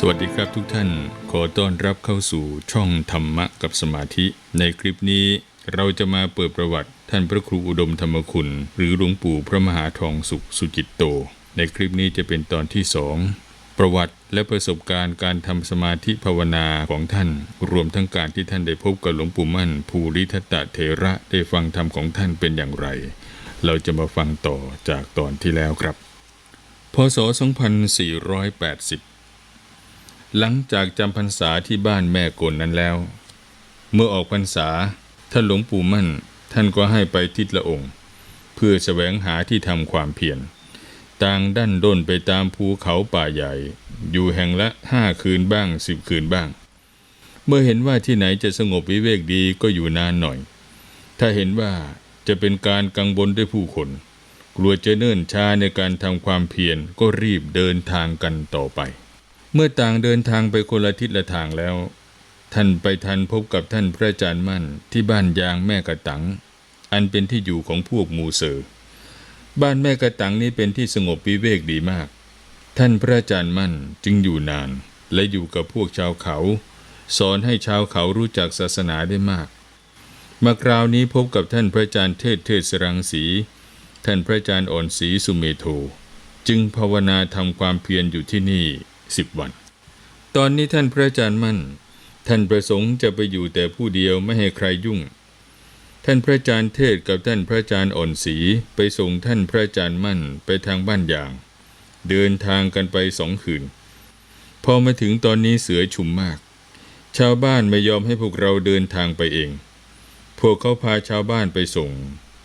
สวัสดีครับทุกท่าน ขอต้อนรับเข้าสู่ช่องธรรมะกับสมาธิ ในคลิปนี้เราจะมาเปิดประวัติท่านพระครูอุดมธรรมคุณ หรือหลวงปู่พระมหาทองสุขสุจิตโต ในคลิปนี้จะเป็นตอนที่สองประวัติและประสบการณ์การทำสมาธิภาวนาของท่าน รวมทั้งการที่ท่านได้พบกับหลวงปู่มั่น ภูริทัตตะเถระได้ฟังธรรมของท่านเป็นอย่างไร เราจะมาฟังต่อจากตอนที่แล้วครับ พศ 2480 หลังจากจำพรรษาที่บ้านแม่กลนั้นแล้ว เมื่อออกพรรษาท่านหลวงปู่มั่น ท่านก็ให้ไปทิศละองค์ เพื่อแสวงหาที่ทำความเพียรต่างดั้นด้นไปตามภูเขาป่าใหญ่ อยู่แห่งละห้าคืนบ้างสิบคืนบ้าง เมื่อเห็นว่าที่ไหนจะสงบวิเวกดีก็อยู่นานหน่อย ถ้าเห็นว่าจะเป็นการกังวลด้วยผู้คน กลัวจะเนิ่นช้าในการทำความเพียรก็รีบเดินทางกันต่อไป เมื่อต่างเดินทางไปคนละทิศละทางแล้ว ท่านไปทันพบกับท่านพระอาจารย์มั่นที่บ้านยางแม่กระตัง อันเป็นที่อยู่ของพวกมูเซอร์บ้านแม่กระตังนี้เป็นที่สงบวิเวกดีมาก ท่านพระอาจารย์มั่นจึงอยู่นาน และอยู่กับพวกชาวเขา สอนให้ชาวเขารู้จักศาสนาได้มากมาคราวนี้พบกับท่านพระอาจารย์เทศเทศรังสี ท่านพระอาจารย์อ่อนศรีสุเมโท จึงภาวนาทำความเพียรอยู่ที่นี่ สิบวัน ตอนนี้ท่านพระอาจารย์มั่น ท่านประสงค์จะไปอยู่แต่ผู้เดียวไม่ให้ใครยุ่ง ท่านพระอาจารย์เทศกับท่านพระอาจารย์อ่อนศรีไปส่งท่านพระอาจารย์มั่นไปทางบ้านยาง เดินทางกันไปสองคืน พอมาถึงตอนนี้เสือชุมมาก ชาวบ้านไม่ยอมให้พวกเราเดินทางไปเอง พวกเขาพาชาวบ้านไปส่ง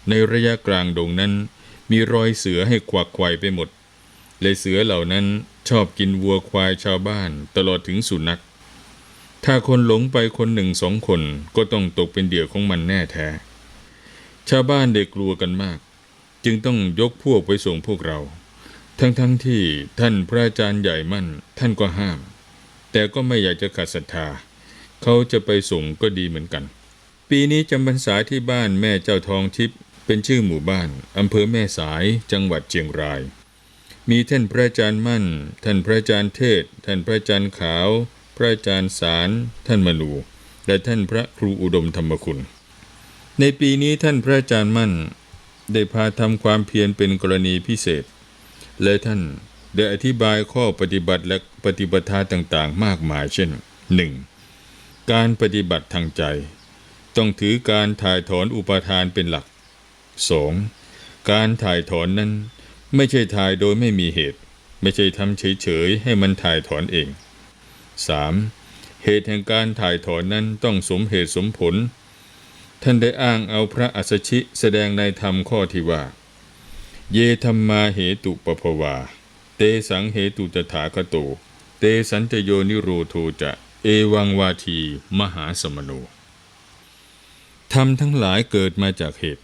ในระยะกลางดงนั้นมีรอยเสือให้ควักไขวไปหมด เลยเสือเหล่านั้นชอบกินวัวควายชาวบ้านตลอดถึงสุนัข ถ้าคนหลงไปคนหนึ่งสองคนก็ต้องตกเป็นเดี่ยวของมันแน่แท้ ชาวบ้านได้กลัวกันมาก จึงต้องยกพวกไปส่งพวกเรา ทั้งๆทที่ท่านพระอาจารย์ใหญ่มั่นท่านก็ห้าม แต่ก็ไม่อยากจะขัดศรัทธา เขาจะไปส่งก็ดีเหมือนกัน ปีนี้จำพรรษาที่บ้านแม่เจ้าทองทิพย์เป็นชื่อหมู่บ้านอำเภอแม่สายจังหวัดเชียงราย มีท่านพระอาจารย์มั่น ท่านพระอาจารย์เทศ ท่านพระอาจารย์ขาว พระอาจารย์สาร ท่านมนู และท่านพระครูอุดมธรรมคุณ ในปีนี้ท่านพระอาจารย์มั่น ได้พาทำความเพียรเป็นกรณีพิเศษ และท่านได้อธิบายข้อปฏิบัติและปฏิบัติต่างๆ มากมายเช่น 1. การปฏิบัติทางใจ ต้องถือการถ่ายถอนอุปทานเป็นหลัก 2. การถ่ายถอนนั้น ไม่ใช่ถ่ายโดยไม่มีเหตุ ไม่ใช่ทำเฉยๆให้มันถ่ายถอนเอง 3. เหตุแห่งการถ่ายถอนนั้นต้องสมเหตุสมผล ท่านได้อ้างเอาพระอัสชิแสดงในธรรมข้อที่ว่า เยธรรมาเหตุปภวา เตสังเหตุตถาคโต เตสันจโยนิโรโทจะ เอวังวาทีมหาสมโนธรรมทั้งหลายเกิดมาจากเหตุ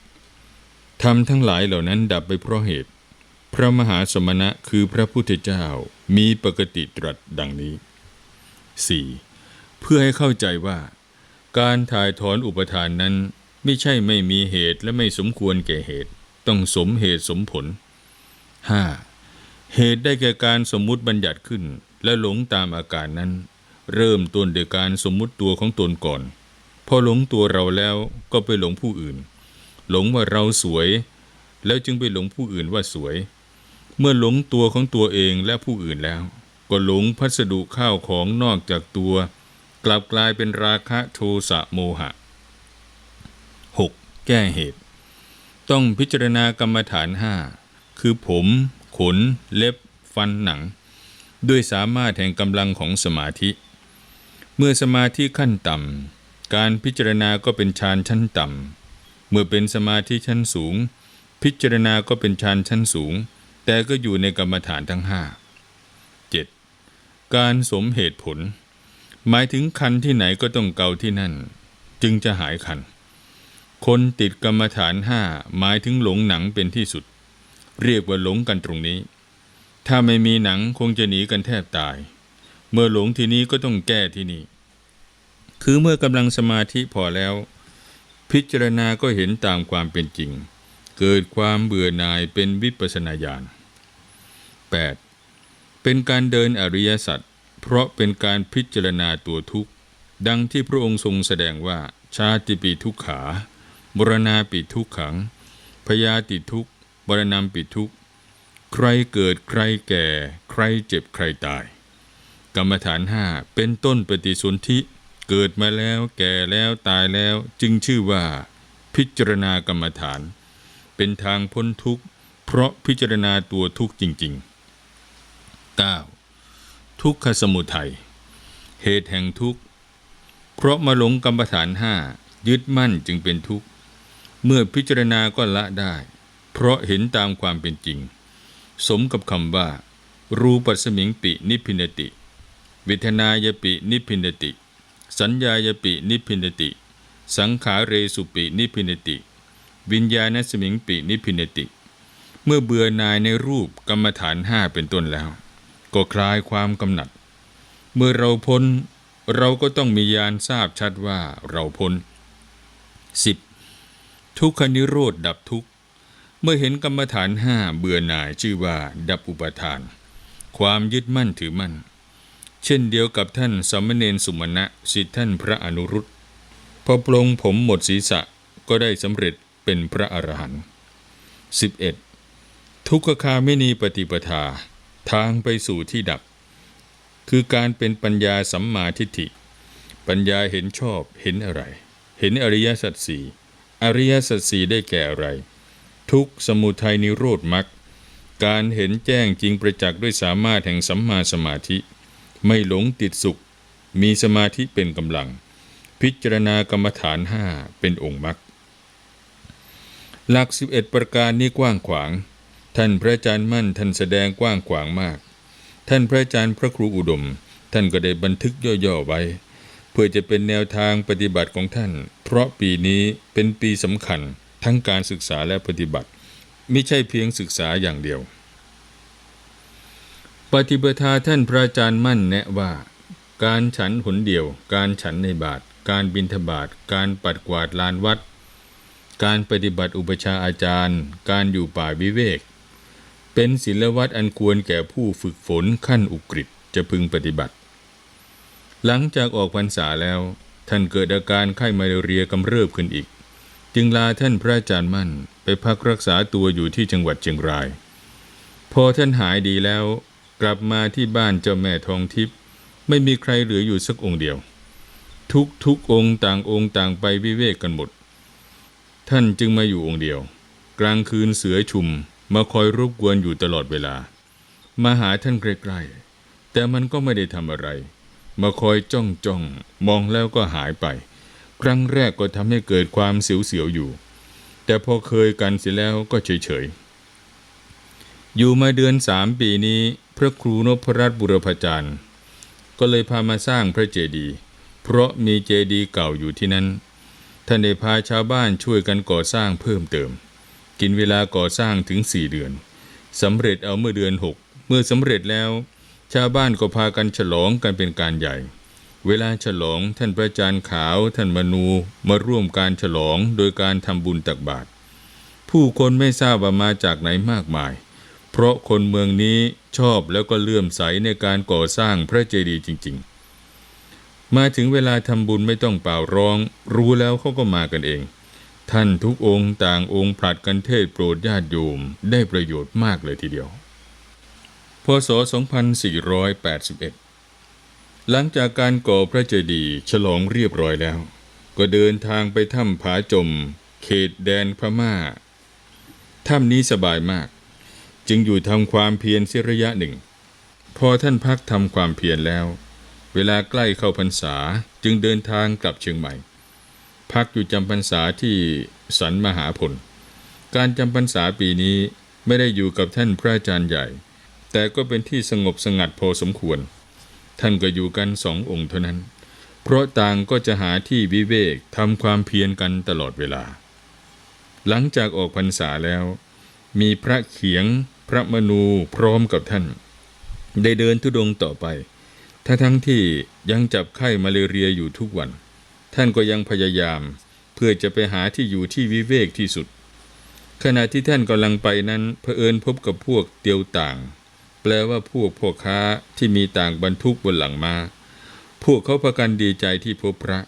ธรรมทั้งหลายเหล่านั้นดับไปเพราะเหตุ พระมหาสมณะคือพระพุทธเจ้ามีปกติตรัสดังนี้ 4. เพื่อให้เข้าใจว่า การถ่ายถอนอุปทานนั้นไม่ใช่ไม่มีเหตุและไม่สมควรแก่เหตุ ต้องสมเหตุสมผล 5. เหตุได้แก่การสมมุติบัญญัติขึ้นและหลงตามอาการนั้น เริ่มต้นโดยการสมมุติตัวของตนก่อน พอหลงตัวเราแล้วก็ไปหลงผู้อื่น หลงว่าเราสวย แล้วจึงไปหลงผู้อื่นว่าสวย เมื่อหลงตัวของตัวเองและผู้อื่นแล้ว ก็หลงพัสดุข้าวของนอกจากตัว กลับกลายเป็นราคะโทสะโมหะ 6. แก้เหตุ ต้องพิจารณากรรมฐานห้าคือผม ขน เล็บ ฟันหนัง ด้วยสามารถแห่งกำลังของสมาธิ เมื่อสมาธิขั้นต่ำการพิจารณาก็เป็นฌานชั้นต่ำเมื่อเป็นสมาธิชั้นสูง พิจารณาก็เป็นฌานชั้นสูง แต่ก็อยู่ในกรรมฐานทั้งห้า 7. การสมเหตุผล หมายถึงคันที่ไหนก็ต้องเกาที่นั่น จึงจะหายคัน คนติดกรรมฐานห้าหมายถึงหลงหนังเป็นที่สุด เรียกว่าหลงกันตรงนี้ ถ้าไม่มีหนังคงจะหนีกันแทบตาย เมื่อหลงที่นี้ก็ต้องแก้ที่นี่ คือเมื่อกำลังสมาธิพอแล้ว พิจารณาก็เห็นตามความเป็นจริง เกิดความเบื่อหน่ายเป็นวิปัสสนาญาณ 8. เป็นการเดินอริยสัจเพราะเป็นการพิจารณาตัวทุกข์ ดังที่พระองค์ทรงแสดงว่า ชาติปีทุกขาบรณาปิทุกขังพยาติทุกบรณามปิทุกข์ใครเกิดใครแก่ ใครเจ็บใครตาย กรรมฐานห้าเป็นต้นปฏิสนธิเกิดมาแล้วแก่แล้วตายแล้วจึงชื่อว่า พิจารณากรรมฐาน เป็นทางพ้นทุกข์ เพราะพิจารณาตัวทุกข์จริง ๆ 9. ทุกขสมุทัย เหตุแห่งทุกข์ เพราะมาหลงกรรมฐานห้ายึดมั่นจึงเป็นทุกข์ เมื่อพิจารณาก็ละได้ เพราะเห็นตามความเป็นจริง สมกับคำว่า รูปัสมิงปินิพินติเวทนายปินิพินติ สัญญายปินิพินติ สังขาเรสุปินิพินติ วิญญาณสมิงปินิพินติ เมื่อเบื่อหนายในรูปกรรมฐานห้าเป็นต้นแล้ว ก็คลายความกำหนัด เมื่อเราพ้น เราก็ต้องมีญาณทราบชัดว่าเราพ้น 10. ทุกขนิโรธดับทุกข์เมื่อเห็นกรรมฐานห้าเบื่อหน่ายชื่อว่า ดับอุปทาน ความยึดมั่นถือมั่น เช่นเดียวกับท่านสมณเณรสุมาณะสิทธิท่านพระอนุรุตพอปลงผมหมดศีรษะก็ได้สำเร็จเป็นพระอรหันต์ 11. ทุกขคาไม่นีปฏิปทา ทางไปสู่ที่ดับ คือการเป็นปัญญาสัมมาทิฏฐิ ปัญญาเห็นชอบเห็นอะไร เห็นอริยสัจสี่อริยสัจสี่ได้แก่อะไร ทุกสมุทัยนิโรธมรรคการเห็นแจ้งจริงประจักษ์ด้วยสามารถแห่งสัมมาสมาธิ ไม่หลงติดสุข มีสมาธิเป็นกำลัง พิจารณากรรมฐานห้าเป็นองค์มรรคหลัก 11 ประการนี้กว้างขวาง ท่านพระอาจารย์มั่นท่านแสดงกว้างขวางมาก ท่านพระอาจารย์พระครูอุดม ท่านก็ได้บันทึกย่อๆไว้ เพื่อจะเป็นแนวทางปฏิบัติของท่าน เพราะปีนี้เป็นปีสำคัญทั้งการศึกษาและปฏิบัติ ไม่ใช่เพียงศึกษาอย่างเดียว ปฏิปทาท่านพระอาจารย์มั่นแนะว่า การฉันหนเดียว การฉันในบาท การบิณฑบาตการปัดกวาดลานวัด การปฏิบัติอุปชาอาจารย์ การอยู่ป่าวิเวก เป็นศิลวัตอันควรแก่ผู้ฝึกฝนขั้นอุกฤษจะพึงปฏิบัติ หลังจากออกพรรษาแล้ว ท่านเกิดอาการไข้มาลาเรียกำเริบขึ้นอีก จึงลาท่านพระอาจารย์มั่นไปพักรักษาตัวอยู่ที่จังหวัดเชียงราย พอท่านหายดีแล้ว กลับมาที่บ้านเจ้าแม่ทองทิพย์ไม่มีใครเหลืออยู่สักองค์เดียว ทุกทุกองค์ต่างองค์ต่างไปวิเวกกันหมด ท่านจึงมาอยู่องค์เดียว กลางคืนเสือชุม มาคอยรบกวนอยู่ตลอดเวลา มาหาท่านใกล้ๆ แต่มันก็ไม่ได้ทำอะไร มาคอยจ้องจ้องมองแล้วก็หายไป ครั้งแรกก็ทำให้เกิดความเสียวๆอยู่ แต่พอเคยกันเสียแล้วก็เฉยๆ อยู่มาเดือนสามปีนี้ พระครูนพรัตน์บุรพจารย์ ก็เลยพามาสร้างพระเจดีย์เพราะมีเจดีย์เก่าอยู่ที่นั้น ท่านได้พาชาวบ้านช่วยกันก่อสร้างเพิ่มเติม กินเวลาก่อสร้างถึงสี่เดือนสำเร็จเอาเมื่อเดือนหกเมื่อสำเร็จแล้ว ชาวบ้านก็พากันฉลองกันเป็นการใหญ่ เวลาฉลองท่านพระอาจารย์ขาวท่านมนูมาร่วมการฉลองโดยการทำบุญตักบาตรผู้คนไม่ทราบว่ามาจากไหนมากมาย เพราะคนเมืองนี้ชอบแล้วก็เลื่อมใสในการก่อสร้างพระเจดีย์จริง ๆ มาถึงเวลาทำบุญไม่ต้องเป่าร้อง รู้แล้วเขาก็มากันเอง ท่านทุกองค์ต่างองค์ผลัดกันเทศโปรดญาติโยมได้ประโยชน์มากเลยทีเดียว พศ 2481 หลังจากการก่อพระเจดีย์ฉลองเรียบร้อยแล้ว ก็เดินทางไปถ้ำผาจม เขตแดนพม่า ถ้ำนี้สบายมาก จึงอยู่ทำความเพียรเสียระยะหนึ่ง พอท่านพักทำความเพียรแล้ว เวลาใกล้เข้าพรรษาจึงเดินทางกลับเชียงใหม่ พักอยู่จำพรรษาที่สันมหาผล การจำพรรษาปีนี้ไม่ได้อยู่กับท่านพระอาจารย์ใหญ่ แต่ก็เป็นที่สงบสงัดพอสมควร ท่านก็อยู่กันสององค์เท่านั้น เพราะต่างก็จะหาที่วิเวกทำความเพียรกันตลอดเวลา หลังจากออกพรรษาแล้ว มีพระเขียงพระมนูพร้อมกับท่าน ได้เดินทุดงต่อไปถ้าทั้งที่ยังจับไข้มาเลเรียอยู่ทุกวัน ท่านก็ยังพยายาม เพื่อจะไปหาที่อยู่ที่วิเวกที่สุด ขณะที่ท่านกำลังไปนั้นเผอิญพบกับพวกเตียวต่าง แปลว่าพวกพ่อค้าที่มีต่างบรรทุกบนหลังมาพวกเขาประกันดีใจที่พบพระ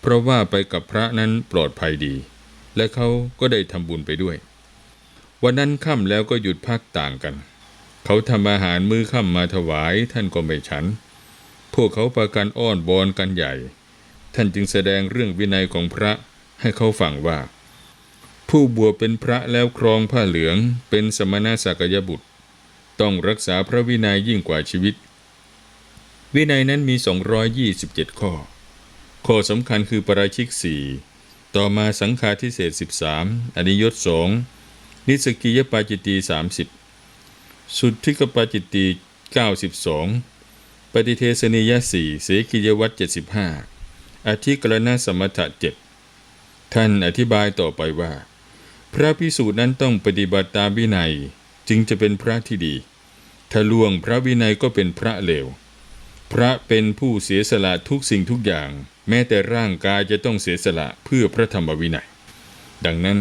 เพราะว่าไปกับพระนั้นปลอดภัยดี และเขาก็ได้ทำบุญไปด้วย วันนั้นค่ำแล้วก็หยุดพักต่างกัน เขาทำอาหารมื้อค่ำมาถวายท่านก็ไม่ฉัน พวกเขาประกันอ้อนบอนกันใหญ่ ท่านจึงแสดงเรื่องวินัยของพระให้เขาฟังว่า ผู้บวชเป็นพระแล้วครองผ้าเหลืองเป็นสมณสักยบุตร ต้องรักษาพระวินัยยิ่งกว่าชีวิต วินัยนั้นมี 227 ข้อ ข้อสำคัญคือปราชิกสี่ต่อมาสังฆาทิเศษ 13 อนิยตสองนิสกิยปาจิตตี 30 สุทธิกปาจิตตี92 ปฏิเทสนิยสี่เสกิยวัตร75 อธิกรณสมถะเจ็ดท่านอธิบายต่อไปว่า พระพิสูจน์นั้นต้องปฏิบัติตามวินัยจึงจะเป็นพระที่ดี ถ้าล่วงพระวินัยก็เป็นพระเลว พระเป็นผู้เสียสละทุกสิ่งทุกอย่าง แม้แต่ร่างกายจะต้องเสียสละเพื่อพระธรรมวินัย ดังนั้น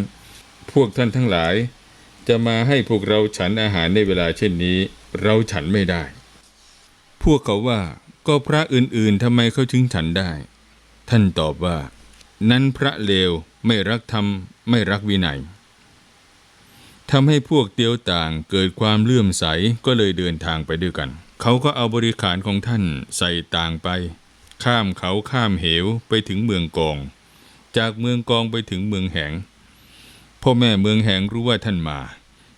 พวกท่านทั้งหลาย จะมาให้พวกเราฉันอาหารในเวลาเช่นนี้ เราฉันไม่ได้ พวกเขาว่าก็พระอื่นๆทำไมเขาถึงฉันได้ ท่านตอบว่า นั้นพระเลวไม่รักธรรมไม่รักวินัยทำให้พวกเตียวต่างเกิดความเลื่อมใสก็เลยเดินทางไปด้วยกัน เขาก็เอาบริขารของท่านใส่ต่างไป ข้ามเขาข้ามเหวไปถึงเมืองกอง จากเมืองกองไปถึงเมืองแหงพ่อแม่เมืองแหงรู้ว่าท่านมา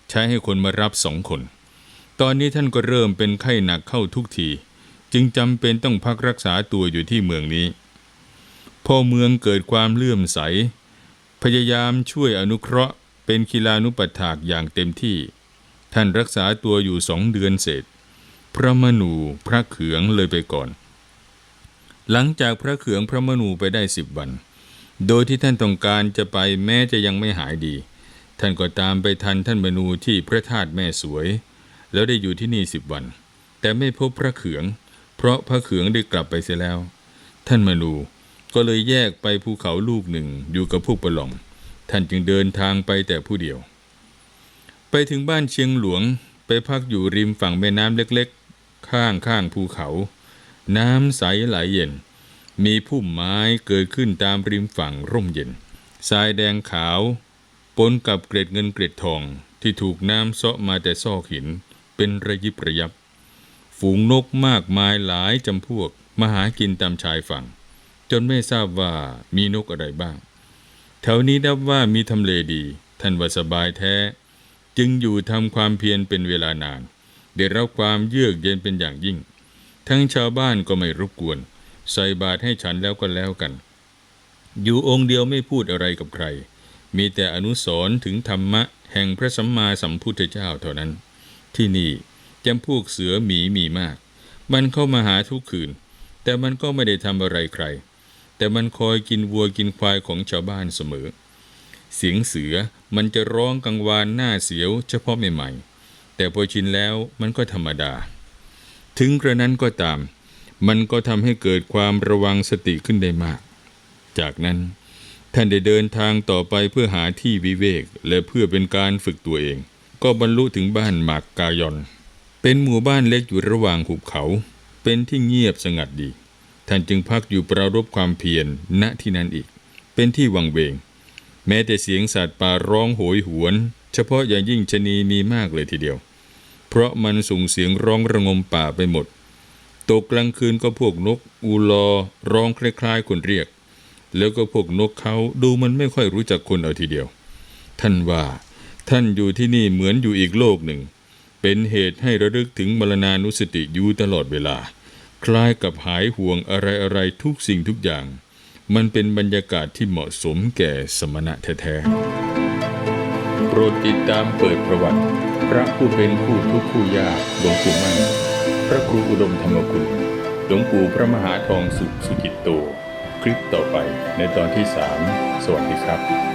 ใช้ให้คนมารับสองคน ตอนนี้ท่านก็เริ่มเป็นไข้หนักเข้าทุกที จึงจำเป็นต้องพักรักษาตัวอยู่ที่เมืองนี้ พอเมืองเกิดความเลื่อมใส พยายามช่วยอนุเคราะห์เป็นกีฬานุปัฏฐากอย่างเต็มที่ ท่านรักษาตัวอยู่สองเดือนเศษพระมนูพระเขืองเลยไปก่อน หลังจากพระเขืองพระมนูไปได้สิบวัน โดยที่ท่านต้องการจะไปแม้จะยังไม่หายดี ท่านก็ตามไปทันท่านมนูที่พระธาตุแม่สวย แล้วได้อยู่ที่นี่สิบวัน แต่ไม่พบพระเขือง เพราะพระเขืองได้กลับไปเสียแล้ว ท่านมนู ก็เลยแยกไปภูเขาลูกหนึ่งอยู่กับพวกประหลองท่านจึงเดินทางไปแต่ผู้เดียว ไปถึงบ้านเชียงหลวงไปพักอยู่ริมฝั่งแม่น้ำเล็กๆ ข้างข้างภูเขา น้ำใสไหลเย็น มีพุ่มไม้เกิดขึ้นตามริมฝั่งร่มเย็นทรายแดงขาวปนกับเกล็ดเงินเกล็ดทองที่ถูกน้ำเซาะมาแต่ซอกหิน เป็นระยิบระยับ ฝูงนกมากมายหลายจำพวกมาหากินตามชายฝั่ง จนไม่ทราบว่ามีนกอะไรบ้าง แถวนี้นับว่ามีทำเลดี ท่านว่าสบายแท้ จึงอยู่ทำความเพียรเป็นเวลานาน ได้รับความเยือกเย็นเป็นอย่างยิ่ง ทั้งชาวบ้านก็ไม่รบกวน ใส่บาตรให้ฉันแล้วก็แล้วกัน อยู่องค์เดียวไม่พูดอะไรกับใคร มีแต่อนุสรถึงธรรมะ แห่งพระสัมมาสัมพุทธเจ้าเท่านั้น ที่นี่จำพวกเสือหมีมีมาก มันเข้ามาหาทุกคืน แต่มันก็ไม่ได้ทำอะไรใคร แต่มันคอยกินวัวกินควายของชาวบ้านเสมอ เสียงเสือมันจะร้องกังวานหน้าเสียวเฉพาะใหม่ๆ แต่พอชินแล้วมันก็ธรรมดา ถึงกระนั้นก็ตาม มันก็ทำให้เกิดความระวังสติขึ้นได้มาก จากนั้นท่านได้เดินทางต่อไปเพื่อหาที่วิเวก และเพื่อเป็นการฝึกตัวเอง ก็บรรลุถึงบ้านหมากกายอน เป็นหมู่บ้านเล็กอยู่ระหว่างหุบเขา เป็นที่เงียบสงัดดี ท่านจึงพักอยู่ปรารบความเพียรณที่นั้นอีก เป็นที่วังเวง แม้แต่เสียงสัตว์ป่าร้องโหยหวน เฉพาะอย่างยิ่งชะนีมีมากเลยทีเดียว เพราะมันส่งเสียงร้องระงมป่าไปหมด ตกกลางคืนก็พวกนก อูลอร้องคล้ายๆคนเรียก แล้วก็พวกนกเขาดูมันไม่ค่อยรู้จักคนเอาทีเดียว ท่านว่า ท่านอยู่ที่นี่เหมือนอยู่อีกโลกหนึ่ง เป็นเหตุให้ระลึกถึงมรณานุสติอยู่ตลอดเวลา คล้ายกับหายห่วงอะไรๆทุกสิ่งทุกอย่าง มันเป็นบรรยากาศที่เหมาะสมแก่สมณะแท้ๆ โปรดติดตามเปิดประวัติ พระผู้เป็นคู่ทุกข์คู่ยากหลวงปู่มั่น พระครูอุดมธรรมคุณหลวงปู่พระมหาทองสุขสุกิตโต คลิปต่อไปในตอนที่สามสวัสดีครับ